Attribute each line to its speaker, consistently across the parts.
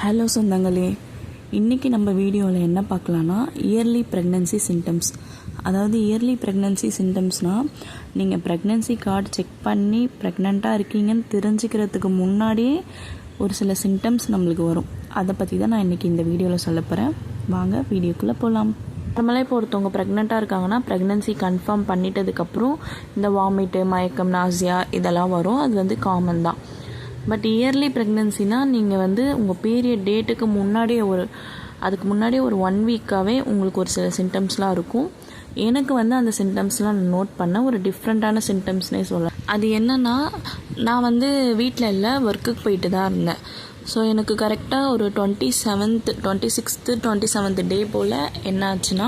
Speaker 1: Hello சொந்தங்களே. இன்றைக்கி நம்ம வீடியோவில் என்ன பார்க்கலான்னா இயர்லி ப்ரெக்னென்சி சிம்டம்ஸ் அதாவது இயர்லி ப்ரெக்னென்சி சிம்டம்ஸ்னால் நீங்கள் ப்ரெக்னென்சி கார்டு செக் பண்ணி ப்ரெக்னெண்ட்டாக இருக்கீங்கன்னு தெரிஞ்சுக்கிறதுக்கு முன்னாடியே ஒரு சில சிம்டம்ஸ் நம்மளுக்கு வரும். அதை பற்றி தான் நான் இன்றைக்கி இந்த வீடியோவில் சொல்ல போகிறேன் வாங்க வீடியோக்குள்ளே போகலாம் நார்மலாக இப்போ ஒருத்தவங்க ப்ரெக்னெண்ட்டாக இருக்காங்கன்னா ப்ரெக்னென்சி கன்ஃபார்ம் பண்ணிட்டதுக்கப்புறம் இந்த வாமிட்டு மயக்கம் நாசியா இதெல்லாம் வரும். அது வந்து காமன் தான். பட் இயர்லி ப்ரெக்னென்சினா நீங்கள் வந்து உங்கள் பீரியட் டேட்டுக்கு முன்னாடியே ஒரு அதுக்கு முன்னாடியே ஒரு ஒன் வீக்காகவே உங்களுக்கு ஒரு சில சிம்டம்ஸ்லாம் இருக்கும். எனக்கு வந்து அந்த சிம்டம்ஸ்லாம் நான் நோட் பண்ண ஒரு டிஃப்ரெண்ட்டான சிம்டம்ஸ்னே சொல்லலாம். அது என்னென்னா நான் வந்து வீட்டில் இல்லை ஒர்க்குக்கு போயிட்டு தான் இருந்தேன். ஸோ எனக்கு கரெக்டாக ஒரு twenty seventh twenty sixth twenty seventh day போல் என்ன ஆச்சுன்னா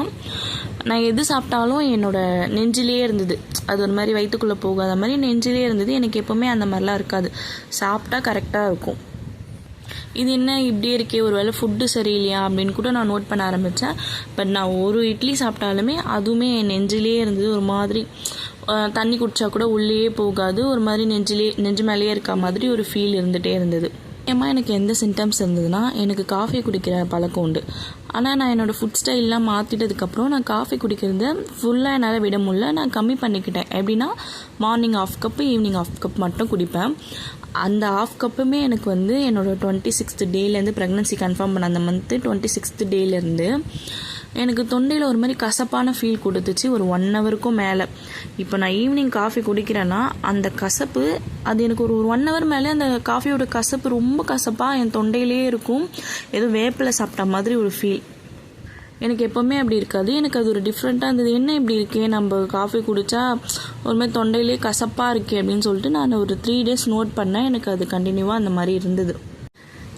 Speaker 1: நான் எது சாப்பிட்டாலும் என்னோடய நெஞ்சிலே இருந்தது. அது ஒரு மாதிரி வயிற்றுக்குள்ளே போகாத மாதிரி நெஞ்சிலே இருந்தது. எனக்கு எப்போவுமே அந்த மாதிரிலாம் இருக்காது. சாப்பிட்டா கரெக்டாக இருக்கும். இது என்ன இப்படியே இருக்கே? ஒரு வேளை ஃபுட்டு சரியில்லையா அப்படின்னு கூட நான் நோட் பண்ண ஆரம்பித்தேன் பட் நான் ஒரு இட்லி சாப்பிட்டாலுமே அதுவுமே என் நெஞ்சிலே இருந்தது. ஒரு மாதிரி தண்ணி குடித்தா கூட உள்ளேயே போகாது. ஒரு மாதிரி நெஞ்சிலே நெஞ்சு மேலேயே இருக்க மாதிரி ஒரு ஃபீல் இருந்துகிட்டே இருந்தது. முக்கியமாக எனக்கு எந்த சிம்டம்ஸ் இருந்ததுன்னா எனக்கு காஃபி குடிக்கிற பழக்கம் உண்டு. ஆனால் நான் என்னோடய ஃபுட் ஸ்டைல்லாம் மாற்றிட்டதுக்கப்புறம் நான் காஃபி குடிக்கிறது ஃபுல்லாக என்னால் விட முடியல. நான் கம்மி பண்ணிக்கிட்டேன். எப்படின்னா morning half cup evening half cup மட்டும் குடிப்பேன். அந்த ஆஃப் கப்புமே எனக்கு வந்து என்னோடய டுவெண்ட்டி சிக்ஸ்த் டேலேருந்து ப்ரெக்னன்சி கன்ஃபார்ம் பண்ண அந்த மந்த்து டுவெண்ட்டி சிக்ஸ்த் டேலேருந்து எனக்கு தொண்டையில் ஒரு மாதிரி கசப்பான ஃபீல் கொடுத்துச்சு. ஒரு ஒன் ஹவருக்கும் மேலே. இப்போ நான் ஈவினிங் காஃபி குடிக்கிறேன்னா அந்த கசப்பு அது எனக்கு ஒரு ஒரு ஒன் ஹவர் மேலே அந்த காஃபியோட கசப்பு ரொம்ப கசப்பாக என் தொண்டையிலே இருக்கும். ஏதோ வேப்பில் சாப்பிட்ட மாதிரி ஒரு ஃபீல் எனக்கு எப்போவுமே அப்படி இருக்காது. எனக்கு அது ஒரு டிஃப்ரெண்ட்டாக இருந்தது. என்ன இப்படி இருக்கே? நம்ம காஃபி குடித்தா ஒரு மாதிரி தொண்டையிலே கசப்பாக இருக்கே அப்படின்னு சொல்லிட்டு நான் ஒரு த்ரீ டேஸ் நோட் பண்ணேன். எனக்கு அது கண்டினியூவாக அந்த மாதிரி இருந்தது.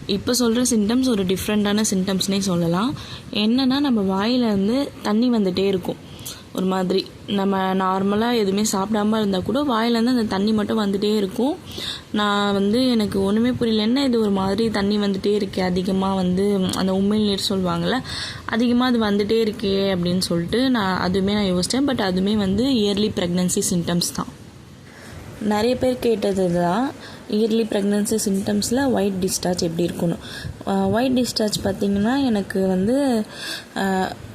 Speaker 1: இப்போ சொல்கிற சிம்டம்ஸ் ஒரு டிஃப்ரெண்ட்டான சிம்டம்ஸ்னே சொல்லலாம். என்னென்னா நம்ம வாயிலருந்து தண்ணி வந்துகிட்டே இருக்கும். ஒரு மாதிரி நம்ம நார்மலாக எதுவுமே சாப்பிடாம இருந்தால் கூட வாயிலேருந்து அந்த தண்ணி மட்டும் வந்துகிட்டே இருக்கும். நான் வந்து எனக்கு ஒன்றுமே புரியலன்னா இது ஒரு மாதிரி தண்ணி வந்துகிட்டே இருக்கே? அதிகமாக வந்து அந்த உமிழ் நீர் சொல்லுவாங்கள்ல அதிகமாக அது வந்துகிட்டே இருக்கே அப்படின்னு சொல்லிட்டு நான் அதுவுமே நான் யோசித்தேன் பட் அதுவுமே வந்து இயர்லி ப்ரெக்னன்சி சிம்டம்ஸ் தான். நிறைய பேர் கேட்டது தான் இயர்லி ப்ரெக்னன்சி சிம்டம்ஸில் ஒயிட் டிஸ்சார்ஜ் எப்படி இருக்கணும்? ஒயிட் டிஸ்சார்ஜ் பார்த்திங்கன்னா எனக்கு வந்து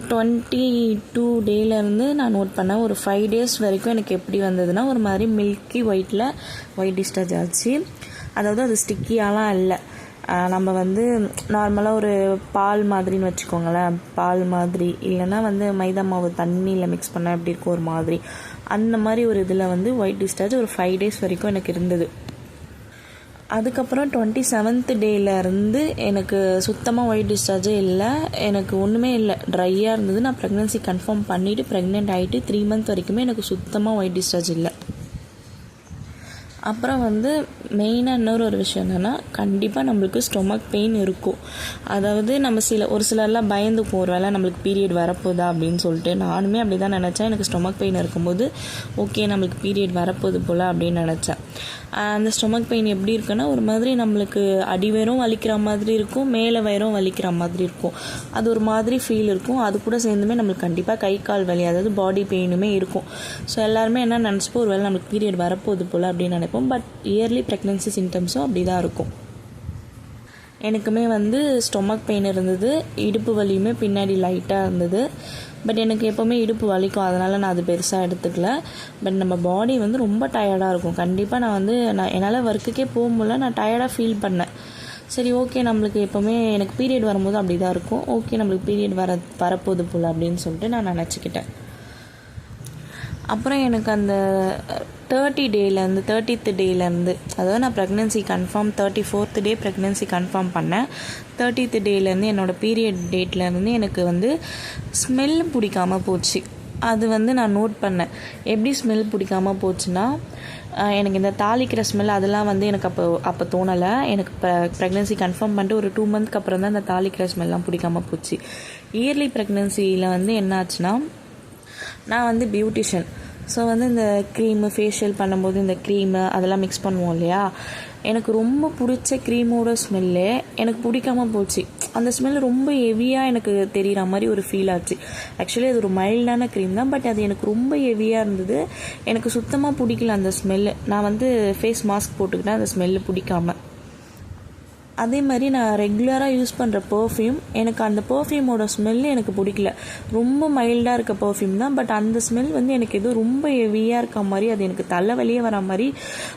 Speaker 1: டுவெண்ட்டி டூ டேலேருந்து நான் நோட் பண்ணேன். ஒரு ஃபைவ் டேஸ் வரைக்கும் எனக்கு எப்படி வந்ததுன்னா ஒரு மாதிரி மில்கி ஒயிட்டில் ஒயிட் டிஸ்சார்ஜ் ஆச்சு. அதாவது அது ஸ்டிக்கியாலாம் இல்லை நம்ம வந்து நார்மலாக ஒரு பால் மாதிரின்னு வச்சுக்கோங்களேன். பால் மாதிரி. இல்லைன்னா வந்து மைதா மாவு தண்ணியில் மிக்ஸ் பண்ணால் எப்படி இருக்கும்? ஒரு மாதிரி. அந்த மாதிரி ஒரு இதில் வந்து ஒயிட் டிஸ்சார்ஜ் ஒரு ஃபைவ் டேஸ் வரைக்கும் எனக்கு இருந்தது. அதுக்கப்புறம் டுவெண்ட்டி செவன்த் டேலேருந்து எனக்கு சுத்தமாக ஒயிட் டிஸ்சார்ஜே இல்லை. எனக்கு ஒன்றுமே இல்லை. ட்ரையாக இருந்தது. நான் ப்ரெக்னென்சி கன்ஃபார்ம் பண்ணிவிட்டு ப்ரெக்னென்ட் ஆகிட்டு த்ரீ மந்த் வரைக்குமே எனக்கு சுத்தமாக ஒயிட் டிஸ்சார்ஜ் இல்லை. அப்புறம் வந்து மெயினாக இன்னொரு ஒரு விஷயம் என்னென்னா கண்டிப்பாக நம்மளுக்கு ஸ்டொமக் பெயின் இருக்கும். அதாவது நம்ம சில ஒரு சிலர்லாம் பயந்து போகிற வேளை நம்மளுக்கு பீரியட் வரப்போதா? அப்படின்னு சொல்லிட்டு நானுமே அப்படி தான் நினச்சேன். எனக்கு ஸ்டொமக் பெயின் இருக்கும்போது ஓகே நம்மளுக்கு பீரியட் வரப்போகுது போல் அப்படின்னு நினச்சேன். அந்த ஸ்டொமக் பெயின் எப்படி இருக்குன்னா ஒரு மாதிரி நம்மளுக்கு அடிவயரும் வலிக்கிற மாதிரி இருக்கும் மேலே வயரும் வலிக்கிற மாதிரி இருக்கும். அது ஒரு மாதிரி ஃபீல் இருக்கும். அது கூட சேர்ந்துமே நம்மளுக்கு கண்டிப்பாக கை கால் வலி அதாவது பாடி பெயினுமே இருக்கும். ஸோ எல்லாருமே என்ன நினச்சிப்போ ஒரு வேளை நம்மளுக்கு பீரியட் வரப்போகுது போல் அப்படின்னு நினைப்போம். பட் இயர்லி ப்ரெக்னென்சி சிம்டம்ஸும் அப்படி தான் இருக்கும். எனக்குமே வந்து ஸ்டொமக் பெயின் இருந்தது. இடுப்பு வலியுமே பின்னாடி லைட்டாக இருந்தது. பட் எனக்கு எப்போவுமே இடுப்பு வலிக்கும். அதனால் நான் அது பெருசாக எடுத்துக்கல. பட் நம்ம பாடி வந்து ரொம்ப டயர்டாக இருக்கும். கண்டிப்பாக நான் வந்து நான் என்னால் ஒர்க்குக்கே போக முடியல. நான் டயர்டாக ஃபீல் பண்ணேன். சரி ஓகே நம்மளுக்கு எப்போவுமே எனக்கு பீரியட் வரும்போது அப்படி தான் இருக்கும். ஓகே நம்மளுக்கு பீரியட் வர வரப்போகுது போல் அப்படின்னு சொல்லிட்டு நான் நினச்சிக்கிட்டேன். அப்புறம் எனக்கு அந்த தேர்ட்டி டேலேருந்து தேர்ட்டித்து டேலேருந்து அதாவது நான் pregnancy confirm thirty fourth day pregnancy confirm பண்ணேன் தேர்ட்டித்து டேலேருந்து என்னோடய பீரியட் டேட்லேருந்து எனக்கு வந்து ஸ்மெல் பிடிக்காம போச்சு. அது வந்து நான் நோட் பண்ணேன். எப்படி ஸ்மெல் பிடிக்காம போச்சுன்னா எனக்கு இந்த தாளிக்கிற ஸ்மெல் அதெல்லாம் வந்து எனக்கு அப்போ அப்போ தோணலை. எனக்கு இப்போ ப்ரெக்னென்சி கன்ஃபார்ம் பண்ணிட்டு ஒரு டூ மந்த்க்கு அப்புறம் தான் அந்த தாளிக்கிற ஸ்மெல்லாம் பிடிக்காம போச்சு. இயர்லி ப்ரெக்னென்சியில் வந்து என்னாச்சுன்னா நான் வந்து பியூட்டிஷியன் ஸோ வந்து இந்த க்ரீமு ஃபேஷியல் பண்ணும்போது இந்த க்ரீமு அதெல்லாம் மிக்ஸ் பண்ணுவோம் இல்லையா? எனக்கு ரொம்ப பிடிச்ச க்ரீமோட ஸ்மெல்லு எனக்கு பிடிக்காம போச்சு. அந்த ஸ்மெல் ரொம்ப ஹெவியாக எனக்கு தெரிகிற மாதிரி ஒரு ஃபீல் ஆச்சு. ஆக்சுவலி அது ஒரு மைல்டான க்ரீம் தான் பட் அது எனக்கு ரொம்ப ஹெவியாக இருந்தது. எனக்கு சுத்தமாக பிடிக்கல அந்த ஸ்மெல்லு நான் வந்து ஃபேஸ் மாஸ்க் போட்டுக்கிட்டேன் அந்த ஸ்மெல்லு பிடிக்காம. அதே மாதிரி நான் ரெகுலராக யூஸ் பண்ணுற பர்ஃப்யூம் எனக்கு அந்த பர்ஃப்யூமோட ஸ்மெல் எனக்கு பிடிக்கல. ரொம்ப மைல்டாக இருக்க பர்ஃப்யூம் தான் பட் அந்த ஸ்மெல் வந்து எனக்கு எதுவும் ரொம்ப ஹெவியாக இருக்க மாதிரி அது எனக்கு தலைவலியே வர மாதிரி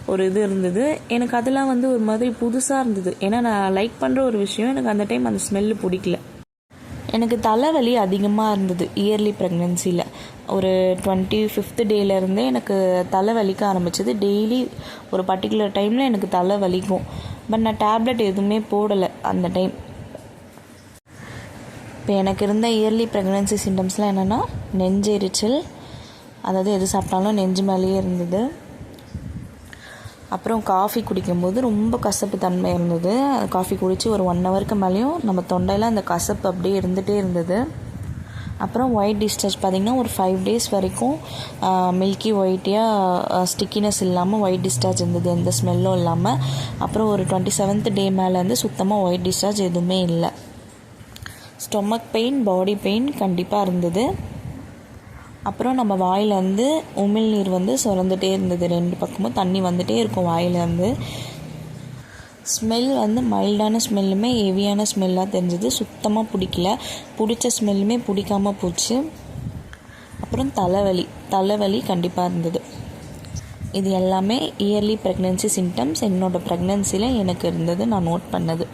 Speaker 1: ஒரு இது இருந்தது. எனக்கு அதெல்லாம் வந்து ஒரு மாதிரி புதுசாக இருந்தது. ஏன்னா நான் லைக் பண்ணுற ஒரு விஷயம் எனக்கு அந்த டைம் அந்த ஸ்மெல்லு பிடிக்கல. எனக்கு தலைவலி அதிகமாக இருந்தது இயர்லி ப்ரெக்னென்சியில் ஒரு டுவெண்ட்டி ஃபிஃப்த் டேலேருந்தே எனக்கு தலை வலிக்க ஆரம்பிச்சது. டெய்லி ஒரு பர்டிகுலர் டைமில் எனக்கு தலை வலிக்கும். பட் நான் டேப்லெட் எதுவுமே போடலை அந்த டைம் இப்போ எனக்கு இருந்த இயர்லி ப்ரெக்னென்சி சிம்டம்ஸ்லாம் என்னென்னா நெஞ்சு எரிச்சல் அதாவது எது சாப்பிட்டாலும் நெஞ்சு மேலேயே இருந்தது. அப்புறம் காஃபி குடிக்கும்போது ரொம்ப கசப்பு தன்மை இருந்தது. காஃபி குடித்து ஒரு ஒன் ஹவருக்கு மேலேயும் நம்ம தொண்டையில் அந்த கசப்பு அப்படியே இருந்துகிட்டே இருந்தது. அப்புறம் ஒயிட் டிஸ்சார்ஜ் பார்த்திங்கன்னா ஒரு ஃபைவ் டேஸ் வரைக்கும் மில்கி ஒயிட்டியாக ஸ்டிக்கினஸ் இல்லாமல் ஒயிட் டிஸ்டார்ஜ் இருந்தது. எந்த ஸ்மெல்லும் இல்லாமல் அப்புறம் ஒரு டுவெண்ட்டி செவன்த் டே மேலேருந்து சுத்தமாக ஒயிட் டிஸ்டார்ஜ் எதுவுமே இல்லை. ஸ்டொமக் பெயின் பாடி பெயின் கண்டிப்பாக இருந்தது. அப்புறம் நம்ம வாயிலேருந்து உமிழ்நீர் வந்து சுரந்துகிட்டே இருந்தது. ரெண்டு பக்கமும் தண்ணி வந்துகிட்டே இருக்கும் வாயிலேருந்து ஸ்மெல் வந்து மைல்டான ஸ்மெல்லுமே ஹெவியான ஸ்மெல்லாக தெரிஞ்சது. சுத்தமாக பிடிக்கல. பிடிச்ச ஸ்மெல்லுமே பிடிக்காமல் போச்சு. அப்புறம் தலைவலி. தலைவலி கண்டிப்பாக இருந்தது. இது எல்லாமே இயர்லி ப்ரெக்னென்சி சிம்டம்ஸ் என்னோடய ப்ரெக்னென்சியில் எனக்கு இருந்தது. நான் நோட் பண்ணது.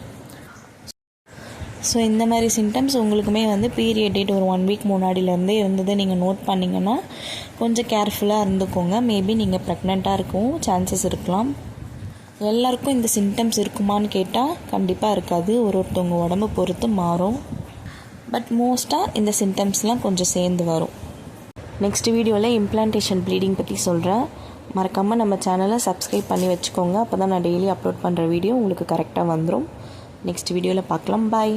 Speaker 1: ஸோ இந்த மாதிரி சிம்டம்ஸ் உங்களுக்குமே வந்து பீரியட் டேட் ஒரு ஒன் வீக் முன்னாடியிலேருந்தே இருந்தது நீங்கள் நோட் பண்ணிங்கன்னா கொஞ்சம் கேர்ஃபுல்லாக இருந்துக்கோங்க. மேபி நீங்கள் ப்ரெக்னெண்ட்டாக இருக்கவும் சான்சஸ் இருக்கலாம். எல்லாருக்கும் இந்த சிம்டம்ஸ் இருக்குமான்னு கேட்டால் கண்டிப்பாக இருக்காது. ஒரு ஒருத்தவங்க உடம்பு பொறுத்து மாறும். பட் மோஸ்ட்டாக இந்த சிம்டம்ஸ்லாம் கொஞ்சம் சேர்ந்து வரும். நெக்ஸ்ட் வீடியோவில் இம்ப்ளான்டேஷன் ப்ளீடிங் பற்றி சொல்கிறேன் மறக்காமல் நம்ம சேனலை சப்ஸ்கிரைப் பண்ணி வச்சுக்கோங்க. அப்போ தான் நான் டெய்லி அப்லோட் பண்ணுற வீடியோ உங்களுக்கு கரெக்டாக வந்துடும் நெக்ஸ்ட் வீடியோவில் பார்க்கலாம். பாய்